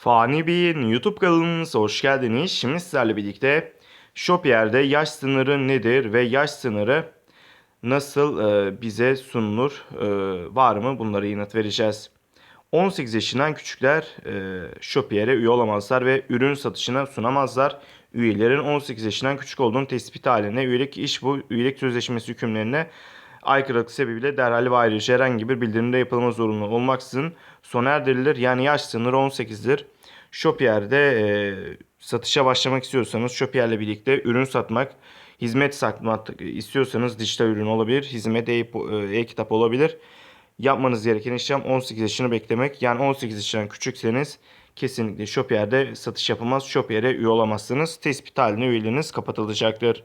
Fani Bey'in YouTube kanalımıza hoş geldiniz. Şimdi sizlerle birlikte Shopier'de yaş sınırı nedir ve yaş sınırı nasıl e, bize sunulur, e, var mı bunlara yanıt vereceğiz. 18 yaşından küçükler e, Shopier'e üye olamazlar ve ürün satışına sunamazlar. Üyelerin 18 yaşından küçük olduğunu tespit haline üyelik iş bu üyelik sözleşmesi hükümlerine aykırılık sebebiyle derhal ve herhangi bir bildirimde yapılma zorunlu olmaksızın sona erdirilir. Yani yaş sınırı 18'dir. Shopier'de e, satışa başlamak istiyorsanız Shopier'le birlikte ürün satmak, hizmet satmak istiyorsanız dijital ürün olabilir, hizmet e- e-kitap olabilir. Yapmanız gereken işlem 18 yaşını beklemek. Yani 18 yaşından küçükseniz kesinlikle Shopier'de satış yapamaz. Shopier'e üye olamazsınız. Tespit haline üyeleriniz kapatılacaktır.